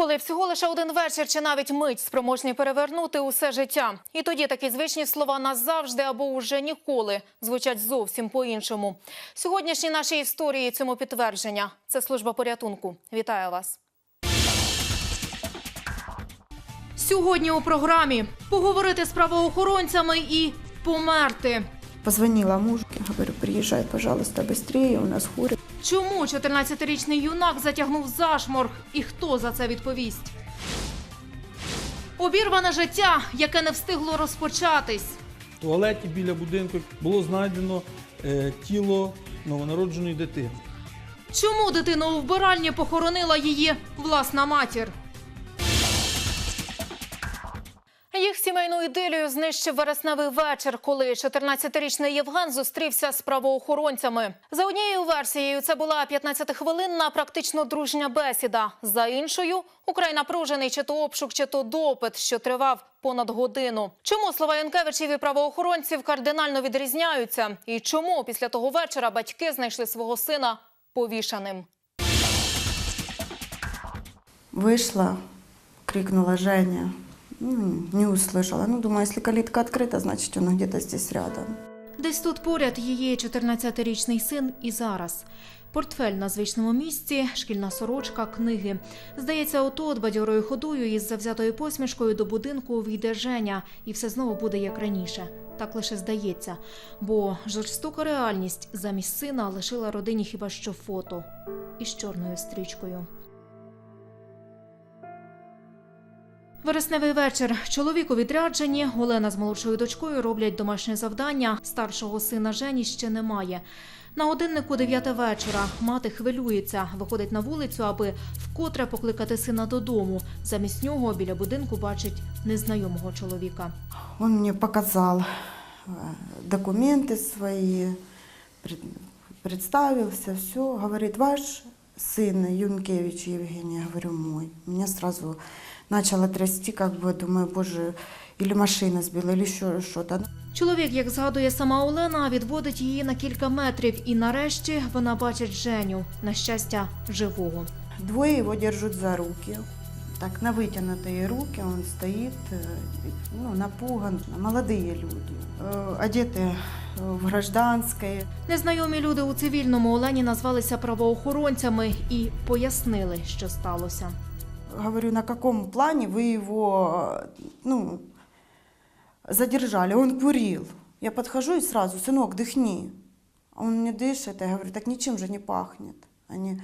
Інколи всього лише один вечір чи навіть мить спроможні перевернути усе життя. І тоді такі звичні слова назавжди або уже ніколи звучать зовсім по-іншому. Сьогоднішні наші історії цьому підтвердження. Це служба порятунку. Вітаю вас. Сьогодні у програмі поговорити з правоохоронцями і померти. Позвонила мужу, говорю, приезжай, пожалуйста, быстрее, у нас хури. Чому 14-річний юнак затягнув зашморг і хто за це відповість? Обірване життя, яке не встигло розпочатись. В туалеті біля будинку було знайдено е, тіло новонародженої дитини. Чому дитину у вбиральні похоронила її власна матір? Їх сімейну ідилію знищив вересневий вечір, коли 14-річний Євген зустрівся з правоохоронцями. За однією версією, це була 15-хвилинна практично дружня бесіда. За іншою украй напружений чи то обшук, чи то допит, що тривав понад годину. Чому слова Янкевичів і правоохоронців кардинально відрізняються? І чому після того вечора батьки знайшли свого сина повішаним? Вышла, крикнула Женя. Не услышала. Ну, думаю, если калитка открыта, значит, он где-то здесь рядом. Десь тут поряд її 14-річний син і зараз. Портфель на звичному місці, шкільна сорочка, книги. Здається, отут бадьорою ходою із завзятою посмішкою до будинку увійде Женя, і все знову буде як раніше. Так лише здається. Бо жорстока реальність замість сина лишила родині хіба що фото із чорною стрічкою. Вересневий вечір. Чоловік у відрядженні. Олена з молодшою дочкою роблять домашнє завдання. Старшого сина Жені ще немає. На годиннику 9 вечора. Мати хвилюється, виходить на вулицю, аби вкотре покликати сина додому. Замість нього біля будинку бачить незнайомого чоловіка. Он мне показал э, документы свои, пред- представился, все. Говорит, ваш сын Юнкевич Евгений, Я говорю, мой. Меня сразу начало трясти, как бы, думаю, боже, или машина сбила, или еще что-то. Чоловік, як згадує сама Олена, відводить її на кілька метрів, і нарешті вона бачить Женю, на щастя, живого. Двое его держат за руки. Так, на вытянутые руки он стоит, э, ну, напуган. Молодые люди, э, одеты э, в гражданское. Незнайомі люди у цивільному Олені назвалися правоохоронцями і пояснили, що сталося. Говорю, на каком плане вы его, э, ну, задержали? Он курил. Я подхожу и сразу, сынок, дыхни. А Он не дышит, я говорю, так ничем же не пахнет. Они,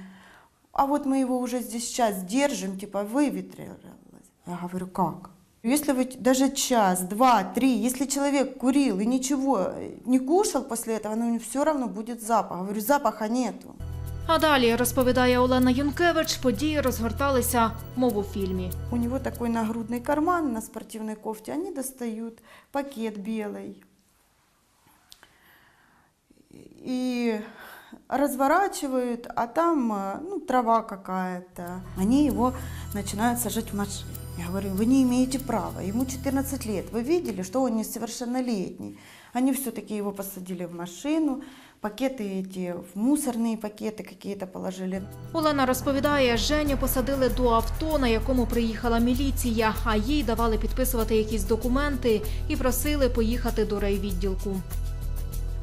а вот мы его уже здесь час держим, типа выветрилось. Я говорю, как? Если вы даже час, два, три, если человек курил и ничего не кушал после этого, ну, у него все равно будет запах. Говорю, запаха нету. А далі розповідає Олена Юнкевич, події розгорталися, мов у фільмі. У него такой нагрудный карман на спортивной кофте. Они достают пакет белый. И разворачивают, а там э, ну, трава какая-то. Они его начинают сажать в машину. Я говорю, вы не имеете права, ему 14 лет. Вы видели, что он несовершеннолетний. Они все-таки его посадили в машину, пакеты эти, в мусорные пакеты какие-то положили. Олена розповідає, Женю посадили до авто, на якому приїхала міліція, а їй давали підписувати якісь документи і просили поїхати до райвідділку.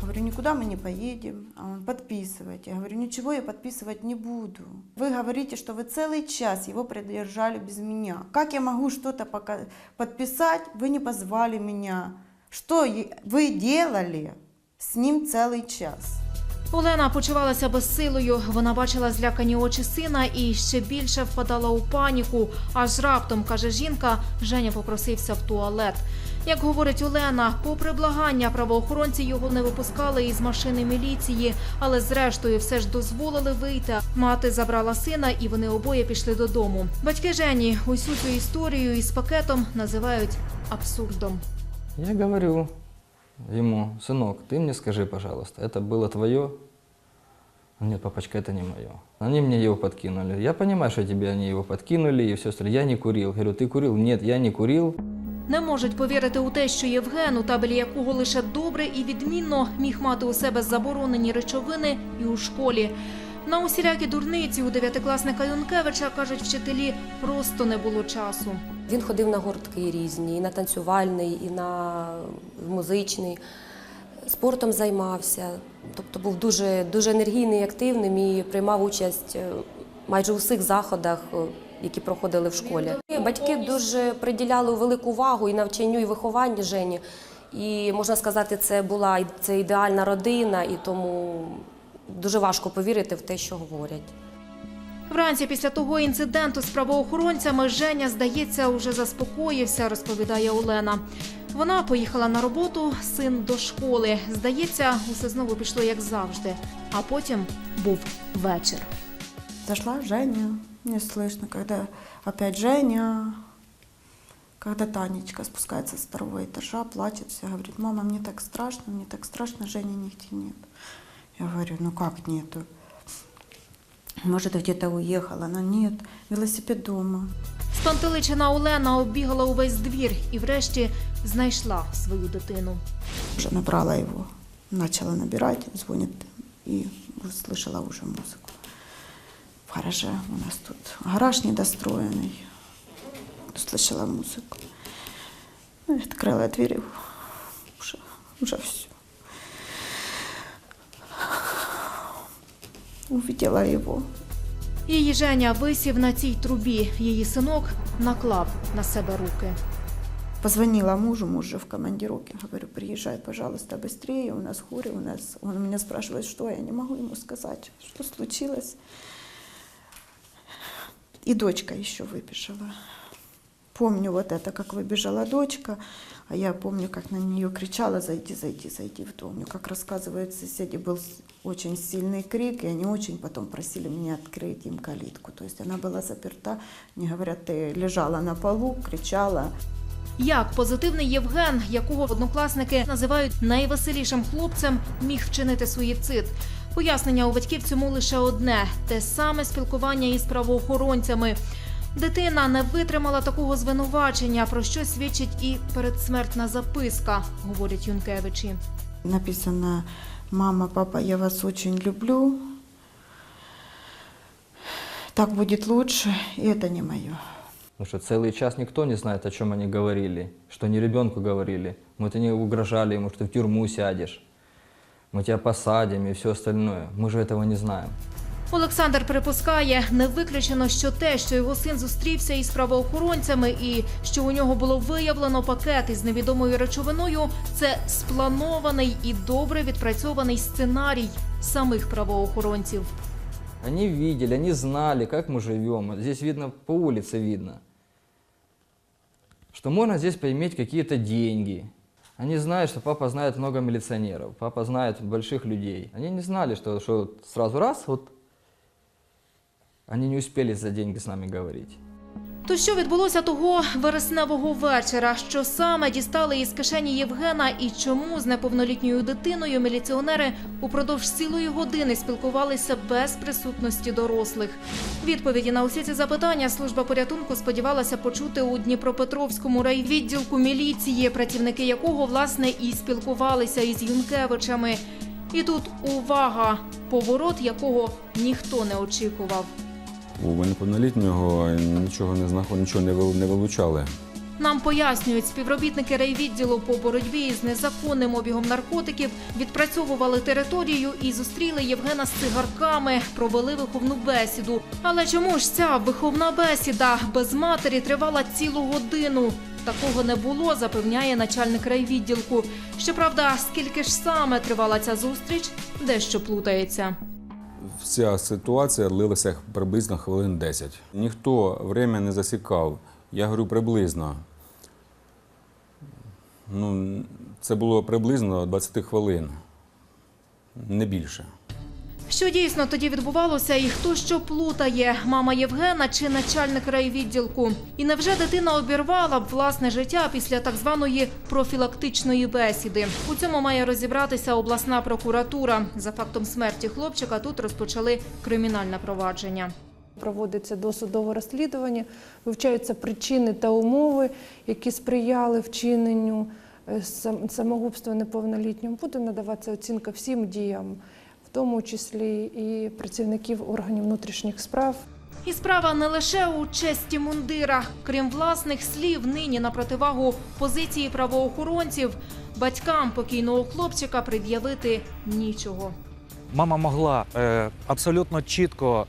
Говорю, никуда мы не поедем. А он, подписывайте. Я говорю, ничего я подписывать не буду. Вы говорите, что вы целый час его продержали без меня. Как я могу что-то пока подписать? Вы не позвали меня. Что е- вы делали С ним целый час? Олена почувалася безсилою. Вона бачила злякані очі сина і ще більше впадала у паніку. Аж раптом, каже жінка, Женя попросився в туалет. Як говорить Олена, попри благання, правоохоронці його не випускали із машини міліції, але зрештою все ж дозволили вийти. Мати забрала сина, і вони обоє пішли додому. Батьки Жені усю цю історію із пакетом називають абсурдом. Я говорю ему, сынок, ты мне скажи, пожалуйста, это было твое? Он, Нет, папочка, это не мое. Они мне его подкинули. Я понимаю, что тебе они его подкинули и все остальное. Я не курил. Говорю, ты курил? Нет, я не курил. Не можуть повірити у те, що Євген, у табелі якого лише добре і відмінно міг мати у себе заборонені речовини і у школі. На усілякі дурниці у дев'ятикласника Юнкевича, кажуть вчителі, просто не було часу. Він ходив на гуртки різні, і на танцювальний, і на музичний. Спортом займався, тобто був дуже, дуже енергійний, активним і приймав участь е, майже у всіх заходах, е, які проходили в школі. Батьки дуже приділяли велику увагу і навчанню, і вихованню Жені. І можна сказати, це була це ідеальна родина, і тому дуже важко повірити в те, що говорять. Вранці після того інциденту з правоохоронцями Женя, здається, уже заспокоївся, розповідає Олена. Вона поїхала на роботу, син до школи. Здається, усе знову пішло як завжди. А потім був вечір. Зашла Женя, не слышно, когда опять Женя, когда Танечка спускается с второго этажа, плачет, вся говорит, мама, мне так страшно, мне так страшно, Жени нигде нет. Я говорю, ну как нету? Может, где-то уехала, но нет, велосипед дома. Спантеличена Олена оббігала увесь двір і врешті знайшла свою дитину. Уже набрала его, начала набирать, звонит и услышала уже музыку. В гараже у нас тут гараж недостроенный. Услышала музыку. Ну, и открыла дверь, и уже, уже все. Увидела его. Її Женя висів на цій трубі. Її синок наклав на себе руки. Позвонила мужу, муж же в командировке. Говорю, приезжай, пожалуйста, быстрее, у нас хури, у нас... Он меня спрашивает, что я не могу ему сказать, что случилось. И дочка еще выбежала. Помню вот это, как выбежала дочка, а я помню, как на нее кричала, зайди, зайди, зайди в дом. Ну, Как рассказывают соседи, был с- очень сильный крик, и они очень потом просили меня открыть им калитку. То есть она была заперта, не говорят, ты лежала на полу, кричала, Як позитивний Євген, якого однокласники називають найвеселішим хлопцем, міг вчинити суїцид. Пояснення у батьків цьому лише одне: те саме спілкування із правоохоронцями. Дитина не витримала такого звинувачення, про що свідчить і передсмертна записка, говорять Юнкевичі. Написано «Мама, папа, я вас очень люблю. Так будет лучше, и это не мое». Потому что целый час никто не знает, о чем они говорили, что они ребенку говорили. Мы-то не угрожали ему, что ты в тюрьму сядешь, мы тебя посадим и все остальное. Мы же этого не знаем. Олександр припускає, не виключено, що те, що його син зустрівся із правоохоронцями, і що у нього було виявлено пакет із невідомою речовиною, це спланований і добре відпрацьований сценарій самих правоохоронців. Они видели, они знали, как мы живем. Здесь видно, по улице видно, что можно здесь поиметь какие-то деньги. Они знают, что папа знает много милиционеров, папа знает больших людей. Они не знали, что, что сразу раз, вот они не успели за деньги с нами говорить. То що відбулося того вересневого вечора? Що саме дістали із кишені Євгена і чому з неповнолітньою дитиною міліціонери упродовж цілої години спілкувалися без присутності дорослих? Відповіді на усі ці запитання служба порятунку сподівалася почути у Дніпропетровському райвідділку міліції, працівники якого власне і спілкувалися із Юнкевичами. І тут увага, поворот якого ніхто не очікував. У неповнолітнього нічого не знаход, нічого не вил- не вилучали. Нам пояснюють, співробітники райвідділу по боротьбі із незаконним обігом наркотиків відпрацьовували територію і зустріли Євгена з цигарками, провели виховну бесіду. Але чому ж ця виховна бесіда без матері тривала цілу годину? Такого не було, запевняє начальник райвідділку. Щоправда, скільки ж саме тривала ця зустріч, дещо плутається. Вся ситуація длилася приблизно хвилин 10. Ніхто время не засікав. Я говорю приблизно. Ну, це було приблизно 20 хвилин, не більше. Що дійсно тоді відбувалося, і хто що плутає, мама Євгена чи начальник райвідділку? І невже дитина обірвала б власне життя після так званої профілактичної бесіди? У цьому має розібратися обласна прокуратура. За фактом смерті хлопчика тут розпочали кримінальне провадження. Проводиться досудове розслідування, вивчаються причини та умови, які сприяли вчиненню е, самогубства неповнолітнього. Буде надаватися оцінка всім діям, тому числі і працівників органів внутрішніх справ. І справа не лише у честі мундира. Крім власних слів, нині на противагу позиції правоохоронців батькам покійного хлопчика пред'явити нічого. Мама могла е, абсолютно чітко,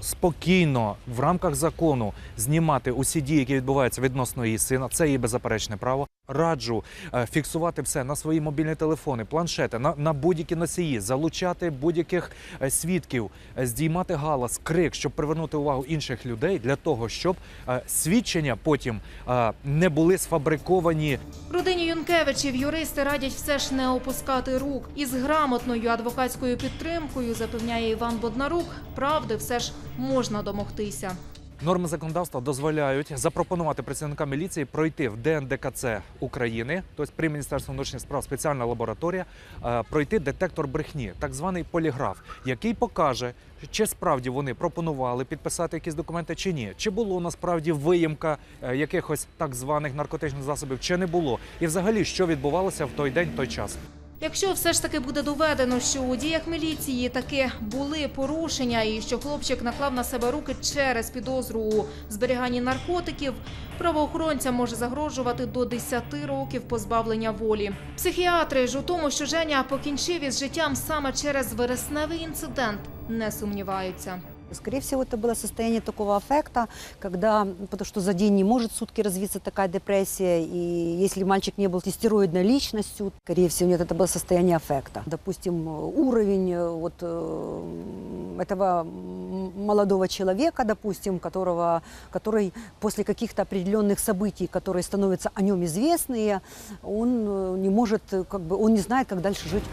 спокійно в рамках закону знімати усі дії, які відбуваються відносно її сина. Це її беззаперечне право. Раджу е, фіксувати все на свої мобільні телефони, планшети, на, на будь-які носії, залучати будь-яких е, свідків, е, здіймати галас, крик, щоб привернути увагу інших людей для того, щоб е, свідчення потім е, не були сфабриковані Родині Юнкевичів юристи радять все ж не опускати рук. І з грамотною адвокатською підтримкою, запевняє Іван Боднарук, правди все ж можна домогтися. Норми законодавства дозволяють запропонувати працівникам міліції пройти в ДНДКЦ України, тобто при Міністерстві внутрішніх справ спеціальна лабораторія, е, пройти детектор брехні, так званий поліграф, який покаже, чи справді вони пропонували підписати якісь документи чи ні, чи було насправді виїмка е, якихось так званих наркотичних засобів, чи не було, і взагалі що відбувалося в той день, той час. Якщо все ж таки буде доведено, що у діях міліції таки були порушення, і що хлопчик наклав на себе руки через підозру у зберіганні наркотиків, правоохоронцям може загрожувати до 10 років позбавлення волі. Психіатри ж у тому, що Женя покінчив із життям саме через вересневий інцидент, не сумніваються. Скорее всего, это было состояние такого аффекта, когда, потому что за день не может сутки развиться такая депрессия, и если мальчик не был тестероидной личностью, скорее всего, нет, это было состояние аффекта. Допустим, уровень э, вот э, этого молодого человека, допустим, которого, который после каких-то определенных событий, которые становятся о нем известные, он э, не может, как бы, он не знает, как дальше жить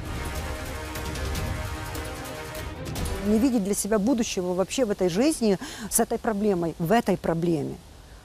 не видит для себя будущего вообще в этой жизни с этой проблемой, в этой проблеме.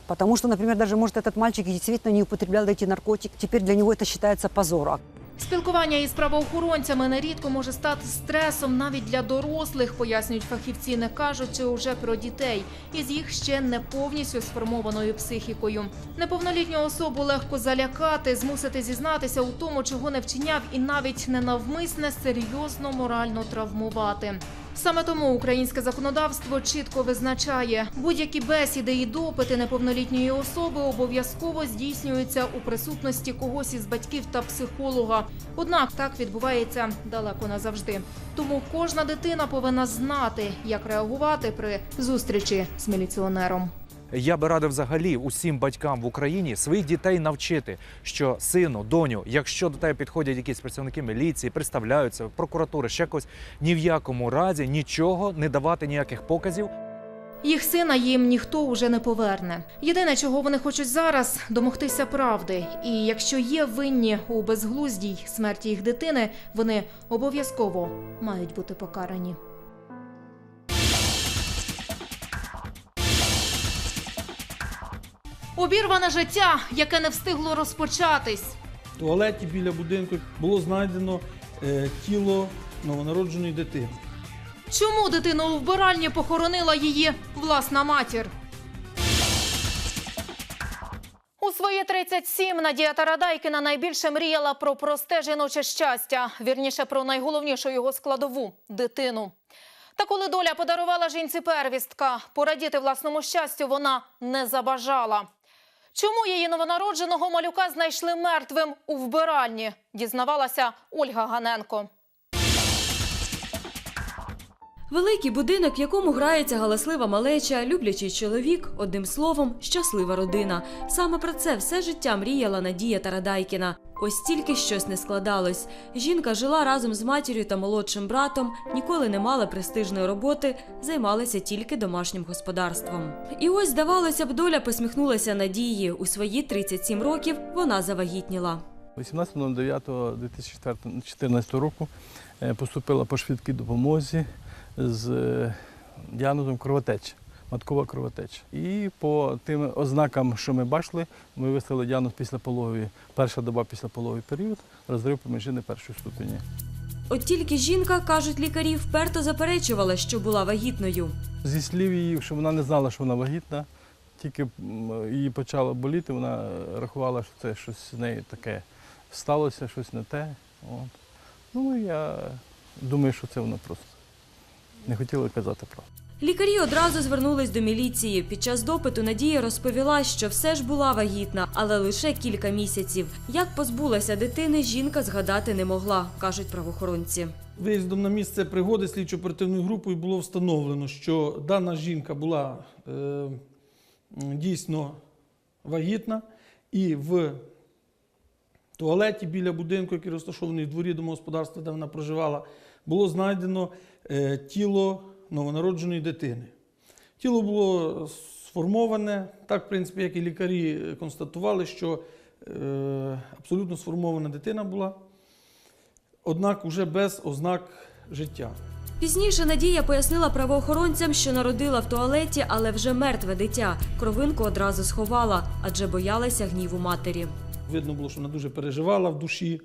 Потому что, например, даже, может, этот мальчик действительно не употреблял эти наркотики, теперь для него это считается позором. Спілкування із правоохоронцями нерідко може стати стресом навіть для дорослих, пояснюють фахівці, не кажучи уже про дітей, із їх ще не повністю сформованою психікою. Неповнолітню особу легко залякати, змусити зізнатися у тому, чого не вчиняв, і навіть ненавмисне серйозно морально травмувати. Саме тому українське законодавство чітко визначає, будь-які бесіди і допити неповнолітньої особи обов'язково здійснюються у присутності когось із батьків та психолога. Однак так відбувається далеко не завжди. Тому кожна дитина повинна знати, як реагувати при зустрічі з міліціонером. Я би радив взагалі усім батькам в Україні своїх дітей навчити, що сину, доню, якщо до тебе підходять якісь працівники міліції, представляються, прокуратури, ще когось, ні в якому разі нічого не давати ніяких показів. Їх сина їм ніхто уже не поверне. Єдине, чого вони хочуть зараз, домогтися правди. І якщо є винні у безглуздій смерті їх дитини, вони обов'язково мають бути покарані. Обірване життя, яке не встигло розпочатись. В туалеті біля будинку було знайдено е, тіло новонародженої дитини. Чому дитину у вбиральні похоронила її власна матір? У свої 37 Надія Тарадайкіна найбільше мріяла про просте жіноче щастя, вірніше про найголовнішу його складову дитину. Та коли доля подарувала жінці первістка, порадіти власному щастю вона не забажала. Чому її новонародженого малюка знайшли мертвим у вбиральні? Дізнавалася Ольга Ганенко. Великий будинок, в якому грається галаслива малеча, люблячий чоловік, одним словом, щаслива родина. Саме про це все життя мріяла Надія Тарадайкіна. Ось тільки щось не складалось. Жінка жила разом з матір'ю та молодшим братом, ніколи не мала престижної роботи, займалася тільки домашнім господарством. І ось, здавалося б, доля посміхнулася Надії. У свої 37 років вона завагітніла. 18.09.2014 року е, поступила по швидкій допомозі з е, діагнозом кровотеча, маткова кровотеча. І по тим ознакам, що ми бачили, ми виставили діагноз післяпологовий, перша доба післяпологовий період, розрив поміжини першої ступені. От тільки жінка, кажуть лікарі, вперто заперечувала, що була вагітною. Зі слів її, що вона не знала, що вона вагітна, тільки її почало боліти, вона рахувала, що це щось з нею таке сталося, щось не те. От. Ну, я думаю, що це воно просто. Не хотіли казати правду. Лікарі одразу звернулись до міліції. Під час допиту Надія розповіла, що все ж була вагітна, але лише кілька місяців. Як позбулася дитини, жінка згадати не могла, кажуть правоохоронці. Виїздом на місце пригоди слідчо-оперативною групою було встановлено, що дана жінка була е, дійсно вагітна і в туалеті біля будинку, який розташований в дворі домогосподарства, де вона проживала, було знайдено тіло новонародженої дитини. Тіло було сформоване, так, в принципі, як і лікарі констатували, що е, абсолютно сформована дитина була однак уже без ознак життя. Пізніше Надія пояснила правоохоронцям, що народила в туалеті, але вже мертве дитя. Кровинку одразу сховала, адже боялася гніву матері. Видно було, що вона дуже переживала в душі.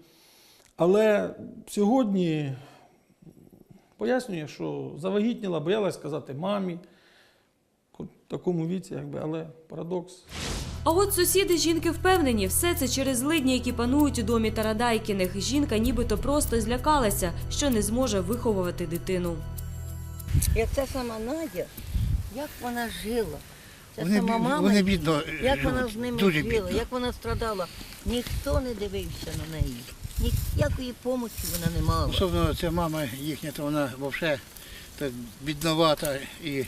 Але сьогодні пояснює, що завагітніла, боялась сказати мамі в такому віці, якби, але парадокс. А от сусіди жінки впевнені, все це через злидні, які панують у домі Тарадайкіних. Жінка нібито просто злякалася, що не зможе виховувати дитину. Як ця сама Надя, як вона жила? Ця Вони, сама мама, вони бідно як вона з ними жила, бідно. як вона страдала. Ніхто не дивився на неї. Ніякої допомоги вона не мала. Особливо ця мама їхня, то вона взагалі так бідновата і,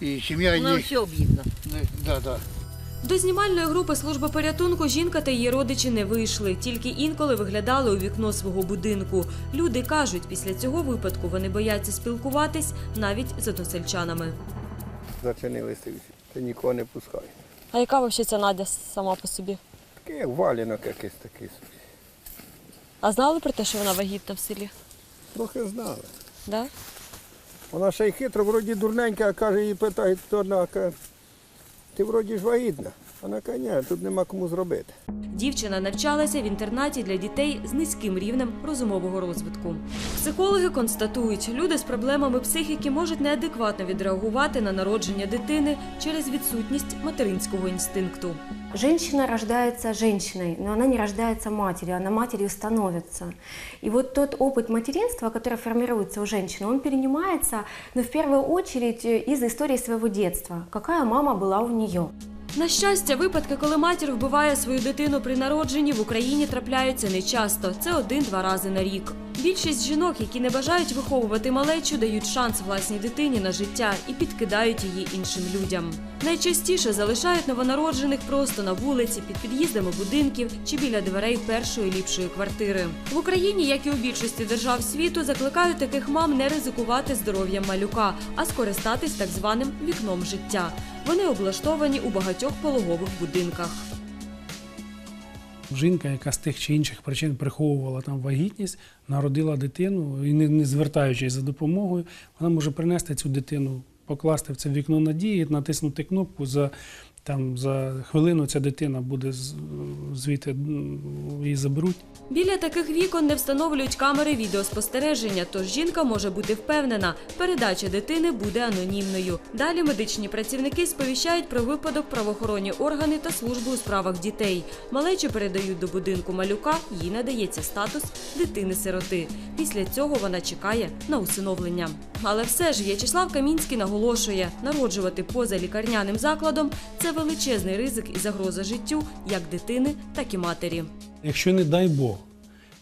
і сім'я Вона все об'їдна. Да, да. До знімальної групи служби порятунку жінка та її родичі не вийшли, тільки інколи виглядали у вікно свого будинку. Люди кажуть, після цього випадку вони бояться спілкуватись навіть з односельчанами. Зачинилися. Це нікого не пускає. А яка взагалі ця Надя сама по собі? Таке як валянок якийсь такий. А знали про те, що вона вагітна в селі? Трохи знали. Да? Вона ще й хитро, вроді дурненька, каже, її хто одна, каже, ти вроді ж вагітна. Вона каже, ні, тут нема кому зробити. Дівчина навчалася в інтернаті для дітей з низьким рівнем розумового розвитку. Психологи констатують, люди з проблемами психіки можуть неадекватно відреагувати на народження дитини через відсутність материнського інстинкту. Женщина рождается женщиной, но она не рождается матерью, она матерью становится. И вот тот опыт материнства, который формируется у женщины, он перенимается, но в первую очередь э, из истории своего детства. Какая мама была у нее? На щастя, випадки, коли матір вбиває свою дитину при народженні, в Україні трапляються нечасто. Це один-два рази на рік. Більшість жінок, які не бажають виховувати малечу, дають шанс власній дитині на життя і підкидають її іншим людям. Найчастіше залишають новонароджених просто на вулиці, під під'їздами будинків чи біля дверей першої ліпшої квартири. В Україні, як і у більшості держав світу, закликають таких мам не ризикувати здоров'ям малюка, а скористатись так званим вікном життя. Вони облаштовані у багатьох пологових будинках. Жінка, яка з тих чи інших причин приховувала там вагітність, народила дитину і не, не звертаючись за допомогою, вона може принести цю дитину, покласти в це вікно надії, натиснути кнопку за. Там за хвилину ця дитина буде звідти її заберуть. Біля таких вікон не встановлюють камери відеоспостереження, тож жінка може бути впевнена, передача дитини буде анонімною. Далі медичні працівники сповіщають про випадок правоохоронні органи та службу у справах дітей. Малечу передають до будинку малюка, їй надається статус дитини-сироти. Після цього вона чекає на усиновлення. Але все ж В'ячеслав Камінський наголошує, народжувати поза лікарняним закладом це величезний ризик і загроза життю як дитини, так і матері. Якщо, не дай Бог,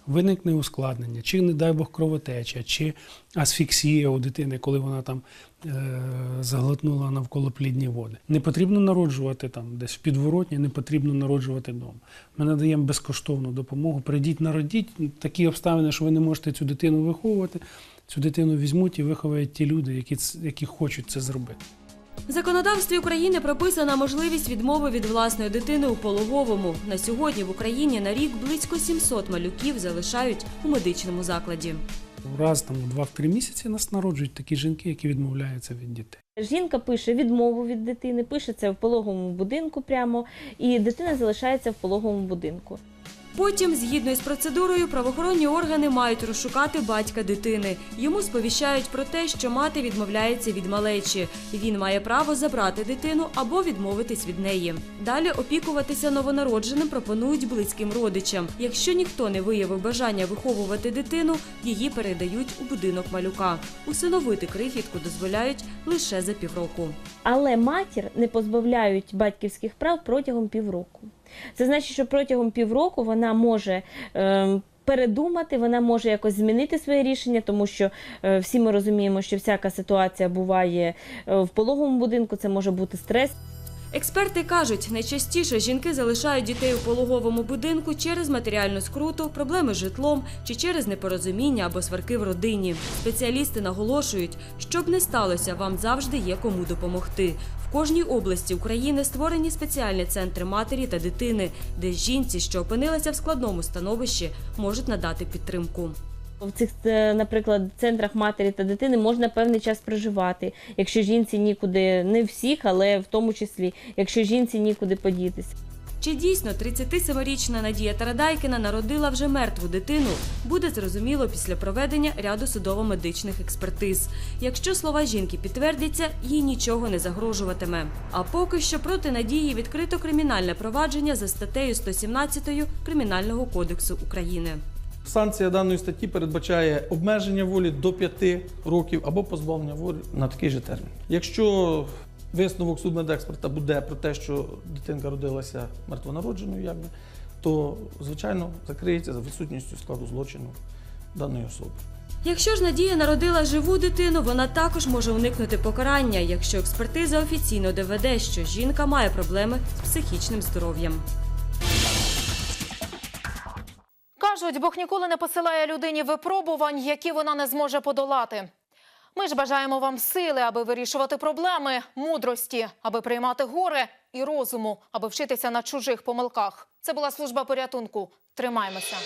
виникне ускладнення, чи не дай Бог кровотеча, чи асфіксія у дитини, коли вона там е- заглотнула навколоплідні води. Не потрібно народжувати там десь в підворотні, не потрібно народжувати вдома. Ми надаємо безкоштовну допомогу. Прийдіть, народіть такі обставини, що ви не можете цю дитину виховувати. Цю дитину візьмуть і виховають ті люди, які, які хочуть це зробити. В законодавстві України прописана можливість відмови від власної дитини у пологовому. На сьогодні в Україні на рік близько 700 малюків залишають у медичному закладі. Раз там 2-3 місяці нас народжують такі жінки, які відмовляються від дітей. Жінка пише відмову від дитини, пише це в пологовому будинку прямо, і дитина залишається в пологовому будинку. Потім, згідно із процедурою, правоохоронні органи мають розшукати батька дитини. Йому сповіщають про те, що мати відмовляється від малечі. Він має право забрати дитину або відмовитись від неї. Далі опікуватися новонародженим пропонують близьким родичам. Якщо ніхто не виявив бажання виховувати дитину, її передають у будинок малюка. Усиновити крихітку дозволяють лише за півроку. Але матір не позбавляють батьківських прав протягом півроку. Це значить, що протягом півроку вона може. ем, Передумати, вона може якось змінити своє рішення, тому що е, всі ми розуміємо, що всяка ситуація буває е, в пологовому будинку, це може бути стрес. Експерти кажуть, найчастіше жінки залишають дітей у пологовому будинку через матеріальну скруту, проблеми з житлом чи через непорозуміння або сварки в родині. Спеціалісти наголошують, щоб не сталося, вам завжди є кому допомогти. Кожній області України створені спеціальні центри матері та дитини, де жінці, що опинилися в складному становищі, можуть надати підтримку. В цих, е, наприклад, центрах матері та дитини можна певний час проживати, якщо жінці нікуди, не всіх, але в тому числі, якщо жінці нікуди подітись. Чи дійсно 37-річна Надія Тарадайкіна народила вже мертву дитину, буде зрозуміло після проведення ряду судово-медичних експертиз. Якщо слова жінки підтвердяться, їй нічого не загрожуватиме. А поки що проти Надії відкрито кримінальне провадження за статтею 117 Кримінального кодексу України. Санкція даної статті передбачає обмеження волі до 5 років або позбавлення волі на такий же термін. Якщо висновок судмедексперта буде про те, що дитинка родилася мертвонародженою, якби, то звичайно закриється за відсутністю складу злочину даної особи. Якщо ж Надія народила живу дитину, вона також може уникнути покарання, якщо експертиза офіційно доведе, що жінка має проблеми з психічним здоров'ям. Кажуть, Бог ніколи не посилає людині випробувань, які вона не зможе подолати. Ми ж бажаємо вам сили, аби вирішувати проблеми, мудрості, аби приймати горе і розуму, аби вчитися на чужих помилках. Це була служба порятунку. Тримаймося.